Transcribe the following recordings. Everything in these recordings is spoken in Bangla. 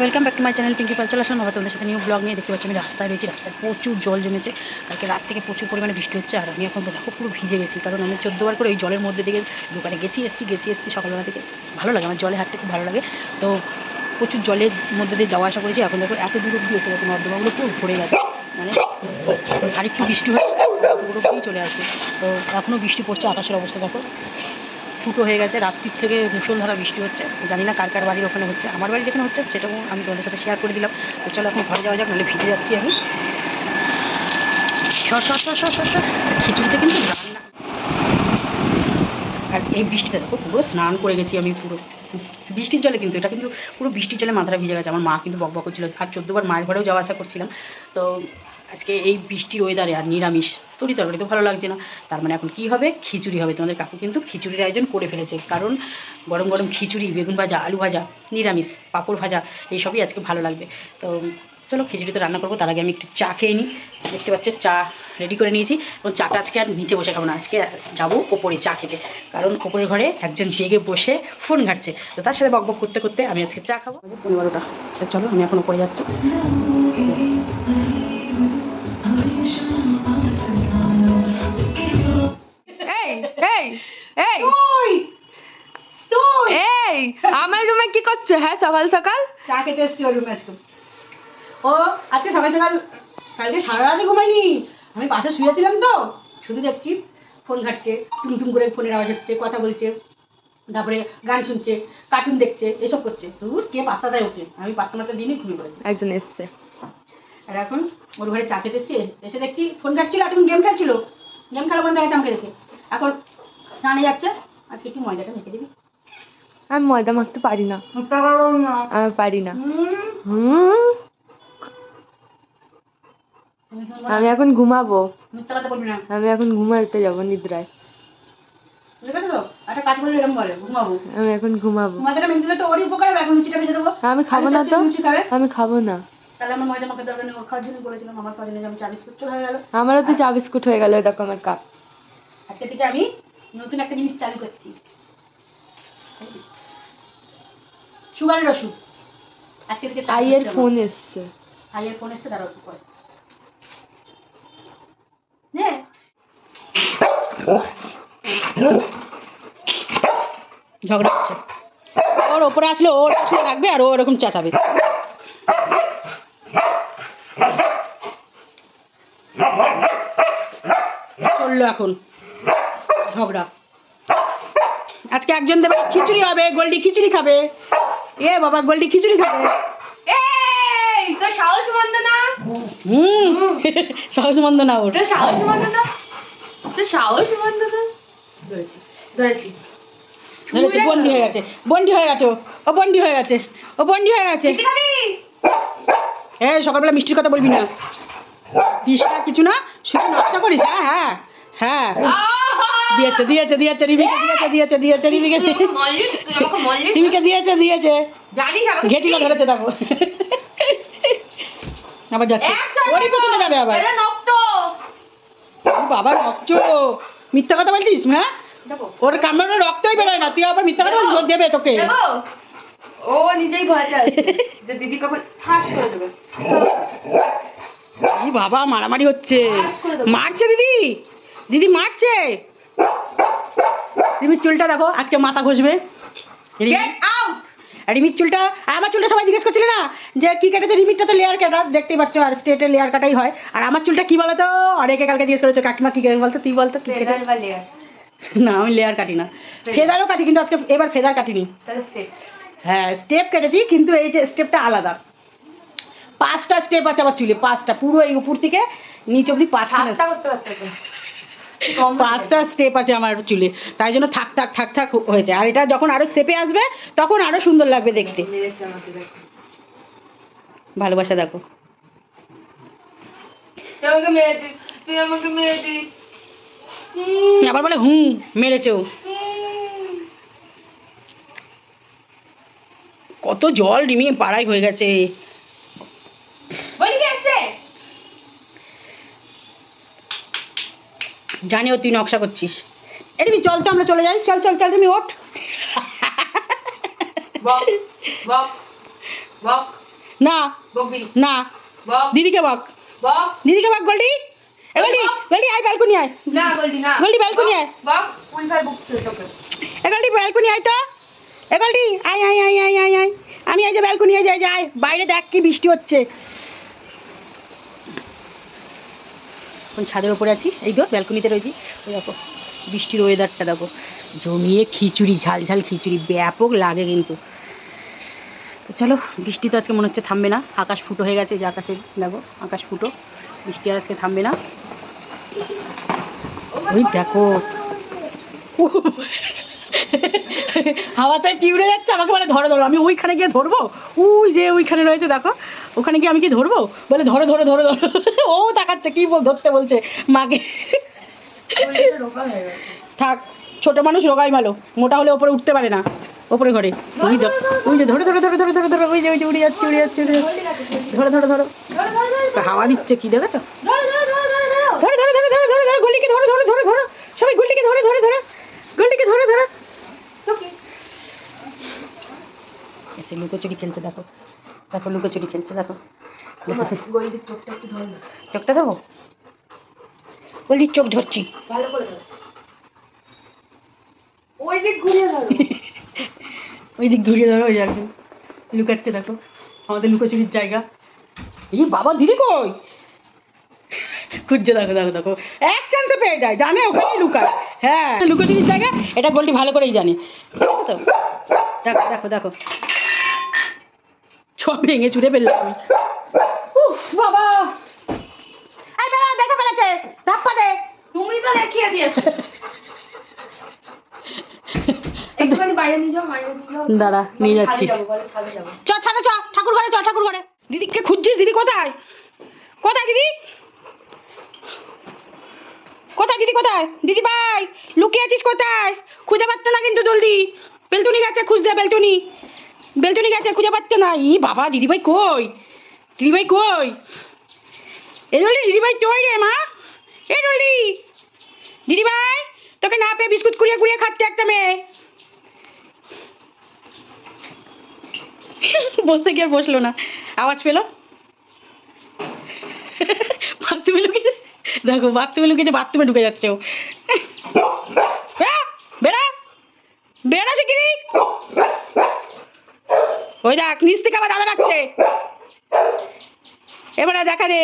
Welcome back to my channel Pinki Pal চলে আসলাম আবার তোমাদের সাথে নিউ ব্লগ নিয়ে দেখতে পাচ্ছি। আমি রাস্তায় রয়েছি, রাস্তায় প্রচুর জল জমেছে। কালকে রাত থেকে প্রচুর পরিমাণে বৃষ্টি হচ্ছে আর আমি এখন দেখো পুরো ভিজে গেছি। কারণ আমি চোদ্দোবার করে ওই জলের মধ্যে থেকে দোকানে গেছি, এসছি গেছি, এসছি সকালবেলা থেকে। ভালো লাগে, আমার জলে হাঁটতে খুব ভালো লাগে। তো প্রচুর জলের মধ্যে দিয়ে যাওয়া আসা করেছি। এখন দেখো এত দূর অব্দি এসে গেছে, নর্দমাগুলো পুরো ভরে গেছে। মানে আরেকটু বৃষ্টি হয়ে চলে আসবে। তো এখনও বৃষ্টি পড়ছে, আকাশের অবস্থা দেখো। ফুটো হয়ে গেছে, রাত্রির থেকে মুষলধারা বৃষ্টি হচ্ছে। জানি না কার কার বাড়ির ওখানে হচ্ছে, আমার বাড়ি যেখানে হচ্ছে সেটাও আমি তোমাদের সাথে শেয়ার করে দিলাম। তো চলো এখন ঘরে যাওয়া যাক, নাহলে ভিজে যাচ্ছি আমি। খিচুড়িতে কিন্তু আর এই বৃষ্টিতে দেখো, পুরো স্নান করে গেছি আমি পুরো। বৃষ্টির জলে কিন্তু, এটা কিন্তু পুরো বৃষ্টির জলে মাথাটা ভিজে গেছে। আমার মা কিন্তু বক বক করছিল। আর চোদ্দোবার মায়ের ঘরেও যাওয়া আসা করছিলাম। তো আজকে এই বৃষ্টির ওয়েদারে আর নিরামিষ। তরি তরকারি তো ভালো লাগছে না। তার মানে এখন কি হবে? খিচুড়ি হবে। তোমাদের কাকু কিন্তু খিচুড়ির আয়োজন করে ফেলেছে। কারণ গরম গরম খিচুড়ি, বেগুন ভাজা, আলু ভাজা, নিরামিষ, পাঁপড় ভাজা, এইসবই আজকে ভালো লাগবে। তো চলো খিচুড়ি তো রান্না করব। তার আগে আমি একটু চা খেয়ে নিই। দেখতে পাচ্ছ চা রেডি করে নিয়েছি। এবং চাটা আজকে আর নিচে বসে খাব না। আজকে যাব ওপরে চা খেতে। কারণ ওপরের ঘরে একজন জেগে বসে ফোন ঘাটছে। তো তার সাথে বকবক করতে করতে আমি আজকে চা খাব। পনেরোটা। তো চলো আমি এখন ওপরে যাচ্ছি। এই এই এই। তুই! তুই! এই আমার রুমে কি করছ? হ্যাঁ সকাল সকাল? চা খেতে এসছি ওর রুমে আজকে। ও আজকে সকাল সকাল কালকে সারা রাতে ঘুমাইনি। আমি পাশে শুয়েছিলাম তো শুধু দেখছি ফোন ঘাটছে টুম টুম করে ফোনের আওয়াজ হচ্ছে কথা বলছে তারপরে গান শুনছে কার্টুন দেখছে এসব করছে। তোর কে পাত্তা দেয় ওকে? আমি পাত্তা মাত্তা দিনই ঘুমিয়ে পড়েছি। একজন এসছে। আর এখন ওর ঘরে চা খেতে এসছি এসে দেখছি ফোন ঘাটছিল এতক্ষণ গেম খেলছিল। গেম খেলা বন্ধ হয়ে গেছে আমাকে দেখে। এখন স্নানে যাচ্ছে আজকে একটু ময়দাটা মেখে দিবি। আমি ময়দা মাখতে পারি না। পারি না। হুম। আমি এখন ঘুমাবো। আমি এখন ঘুমাতে যাব নিদ্রায়। ঘুমাবো। আমি এখন ঘুমাবো। আমি খাব না তো। আমি খাব না। হয়ে আমারও তো চা বিস্কুট হয়ে গেল দেখো আমার কাপ। আজকে থেকে আমি নতুন একটা জিনিস চালু করছি। সুগারের ওষুধ। আজকে থেকে আইয়ের ফোন। এসছে। আইয়ের ফোন এসছে একটু পরে নে ঝগড়া হচ্ছে। ওর ওপরে আসলে ওর পেছনে থাকবে আর চেঁচাবে। চলল এখন ঝগড়া। আজকে একজন দেবে খিচুড়ি হবে, গোল্ডি খিচুড়ি খাবে। এ বাবা, গোল্ডি খিচুড়ি খাবে। এই তো সাহস না হুম। সাহস মন্দ না ওর সাহস মন্দ না? তো সাহস মন্দ না? ধরেছি ধরেছি। বন্দি হয়ে গেছে বন্দি হয়ে গেছে ও। বন্দি হয়ে গেছে ও বন্দি হয়ে গেছে। হ্যাঁ সকালবেলা মিষ্টির কথা বলবি না। দিস না কিছু না শুধু নকশা করিস হ্যাঁ হ্যাঁ হ্যাঁ। দিয়েছে দিয়েছে দিয়েছে রিমিকে দিয়েছে দিয়েছে দিয়েছে রিমিকে। রিমিকে দিয়েছে দিয়েছে। ঘেটিটা ধরেছে দেখো। আবার যাচ্ছে। ওরই পেছনে যাবে আবার। বাবা রক্ত মিথ্যা কথা বলছিস হ্যাঁ? ওর কামড়ে রক্তই বেরোয় না। তুই আবার মিথ্যা কথা বলছিস দেবে তোকে। ও নিজেই ভয় যে দিদি কখন ঠাস করে দেবে। বাবা মারামারি হচ্ছে। মারছে দিদি? দিদি মারছে? রিমির চুলটা দেখো আজকে মাথা ঘষবে রিমি- গেট আউট আর রিমির চুলটা আর আমার চুলটা সবাই জিজ্ঞেস করছিল না? যে কি কেটেছে? রিমিরটা তো লেয়ার কাটা দেখতেই পাচ্ছ আর স্টেটে লেয়ার কাটাই হয়। আর আমার চুলটা কি বলতো? অনেকে কালকে জিজ্ঞেস করেছ কাকিমা কি কেটে বলতো তুই বলতো কি কেটে না আমি লেয়ার কাটি না। ফেদারও কাটি কিন্তু আজকে এবার ফেদার কাটিনি হ্যাঁ স্টেপ কেটেছি কিন্তু এই যে স্টেপটা আলাদা। পাঁচটা স্টেপ আছে আমার চুলে পাঁচটা পুরো এই উপর থেকে নিচ অব্দি সাতটা করতে পারতে পাঁচটা স্টেপ আছে আমার চুলে। তাই জন্য থাক থাক থাক থাক হয়েছে আর এটা যখন আরও স্টেপে আসবে তখন আরও সুন্দর লাগবে দেখতে। মেরেছে ভালোবাসা দেখো। আবার বলে হুম মেরেছেও কত জল রিমি পাড়ায় হয়ে গেছে বলি কি আসছে জানিও তুই নকশা করছিস। এ রিমি চল তো আমরা চলে যাই। চল চল চল রিমি ওঠ। না না। দিদিকে বক। দিদিকে বক গোল্ডি। গোল্ডি গোল্ডি আয় ব্যালকনি আয়। না বলবি না। বললি balcony আয়। বক। এ গোল্ডি ব্যালকনি আয় তো। এ গোল্ডি আয় আয় আয় আয় আয় আয়। আমি এই যে ব্যালকনি আয় যাই যাই। বাইরে দেখ কি বৃষ্টি হচ্ছে। এখন ছাদের ওপরে আছি। এই তো ব্যালকনিতে রয়েছি। ওই দেখো, বৃষ্টির ওয়েদারটা দেখো। জমিয়ে খিচুড়ি, ঝাল ঝাল খিচুড়ি, ব্যাপক লাগে কিন্তু। তো চলো, বৃষ্টি তো আজকে মনে হচ্ছে থামবে না। আকাশ ফুটো হয়ে গেছে যে আকাশে দেখো, আকাশ ফুটো। বৃষ্টি আর আজকে থামবে না। ওই দেখো। হাওয়াতে কি উড়ে যাচ্ছে? আমাকে বলে ধরো ধরো। আমি ওইখানে গিয়ে ধরবো? ওই যে ওইখানে রয়েছে, দেখো। ওখানে কি আমি কি ধরবো বলে ধরো ধরো ধরো ধরো ও তাকাচ্ছে কি বল ধরতে বলছে মাকে হয়ে থাক ছোট মানুষ রোগাই ভালো মোটা হলে ওপরে উঠতে পারে না ওপরে ঘরে ওই ওই যে ধরে ধরে ধরে ধরে ধরে ধরে ওই যে ওই যে উড়ে যাচ্ছে উড়ে যাচ্ছে উড়ে যাচ্ছে ধরো ধরো ধরো হাওয়া দিচ্ছে কি দেখেছ ধরে ধরে ধরে ধরে ধরে ধরে গলিকে ধরে ধরে ধরে ধরো সবাই গলিকে ধরে ধরো ধরে গলিকে ধরো ধরো আচ্ছা লুকোচুরি খেলছে দেখো দেখো লুকোচুরি খেলছে দেখো। চোখটা দেবো? গলির চোখ ধরছি। ভালো করে ওই দিক ঘুরিয়ে ধরো। ওই দিক ঘুরিয়ে ধরো ওই একজন। লুকাচ্ছে দেখো। আমাদের লুকোচুরির জায়গা। এই বাবা দিদি কই? খুঁজছে দেখো দেখো দেখো। এক চান্সে পেয়ে যায় জানে ওখানে লুকায়। হ্যাঁ লুকোচুরির জায়গা এটা গোলটি ভালো করেই জানে। তো? দেখো দেখো দেখো। ছ ভেঙে চুড়ে ফেললাম উফ বাবা। আই বেড়া দেখে ফেলেছে। ধাপ্পা দে। তুমি তো দেখিয়ে দিয়েছ। দাঁড়া, নিয়ে যাচ্ছি। ছাদে যাব বলে ছাদে যাব। চ ছাদে চ ঠাকুর ঘরে চ ঠাকুর ঘরে। দিদিকে খুঁজছিস? দিদি কোথায়? কোথায় দিদি? কোথায় দিদি কোথায়? দিদি ভাই লুকিয়ে আছিস কোথায়? খুঁজে পাচ্ছে না কিন্তু জলদি। বেলটুনি গেছে খুঁজতে বেলটুনি। বেলটুনি গেছে, খুঁজে পাচ্ছে না? ই বাবা, দিদিভাই কই? দিদিভাই কই? এ ডলি দিদি ভাই কই রে মা? এ ডলি দিদিভাই, তোকে না পেয়ে বিস্কুট কুড়িয়ে কুড়িয়ে খাচ্ছে একটা মেয়ে। বসতে গিয়ে বসল না। আওয়াজ পেল? বাথরুমে লুকিয়ে দেখো, বাথরুমে লুকিয়েছে বাথরুমে ঢুকে যাচ্ছে ও। বেড়া বেড়া বেড়া শিগগিরি ওই দেখ নিচ থেকে আবার দাদা ডাকছে এবারে দেখা দে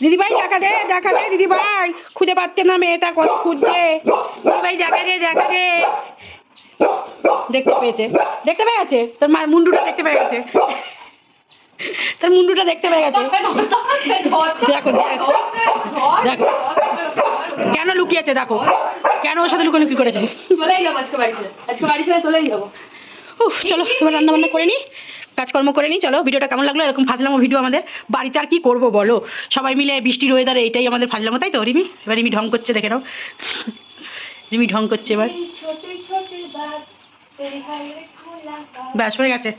দিদি ভাই দেখা দে দেখা দে দিদি ভাই খুঁজে পাচ্ছে না মেয়েটা কত খুঁজছে দিদি ভাই দেখা দে দেখা দে দেখতে পেয়েছে দেখতে পেয়ে গেছে তোর মা মুন্ডুটা দেখতে পেয়ে গেছে তোর মুন্ডুটা দেখতে পেয়ে গেছে দেখো। দেখো। কেন লুকিয়েছে দেখো কেন ওর সাথে লুকোলুকি করেছে? চলেই যাব আজকে বাড়ি আজকে বাড়ি ছেড়ে চলেই যাব। উফ চলো এবার রান্না বান্না করে নিই কাজকর্ম করে নিই চলো ভিডিওটা কেমন লাগল? এরকম ফাজলামো ভিডিও আমাদের বাড়িতে আর কি করব বলো? সবাই মিলে বৃষ্টির ওয়েদারে এটাই আমাদের ফাজলামো তাই তো রিমি? এবার রিমি ঢং করছে দেখে নাও। রিমি ঢং করছে এবার। ব্যাস হয়ে গেছে।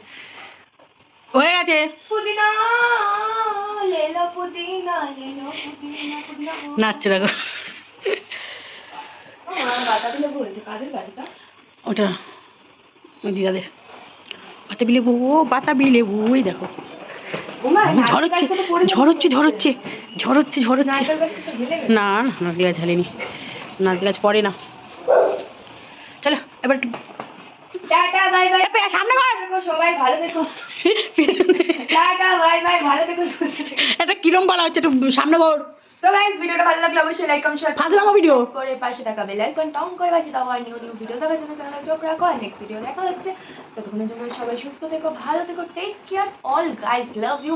হয়ে গেছে। পুদিনা লেলো পুদিনা লেলো পুদিনা পুদিনা। নাচছে দেখো বাতাবি লেবু হয়েছে কাদের গাছটা ওটা ওই দিদাদের। বাতাবি লেবু ও বাতাবি লেবু ওই দেখো। ওমা ঝড় হচ্ছে ঝড় হচ্ছে ঝড় হচ্ছে ঝড় হচ্ছে ঝড় হচ্ছে নারকেল গাছটা তো ঢেলে গেছে। না না নারকেল গাছ ঢালেনি। নারকেল গাছ পড়ে না। চলো এবার একটু টাটা বাই বাই। সামনে কর দেখো সবাই ভালো থেকো। পেছনে। টাটা বাই বাই ভালো থেকো এটা কিরম বলা হচ্ছে একটু সামনে কর তো গাইস ভিডিওটা ভালো লাগলে অবশ্যই লাইক কমেন্ট শেয়ার ফাজলামো ভিডিও করে পাশে থাকা বেল আইকন টং করে বাজে দাও আর নিউ নিউ ভিডিও দেখার জন্য চ্যানেলে চোখ রাখো আর নেক্সট ভিডিও দেখা হচ্ছে। ততক্ষণের জন্য সবাই সুস্থ থেকো ভালো থেকো take care all guys love you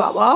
বাবা।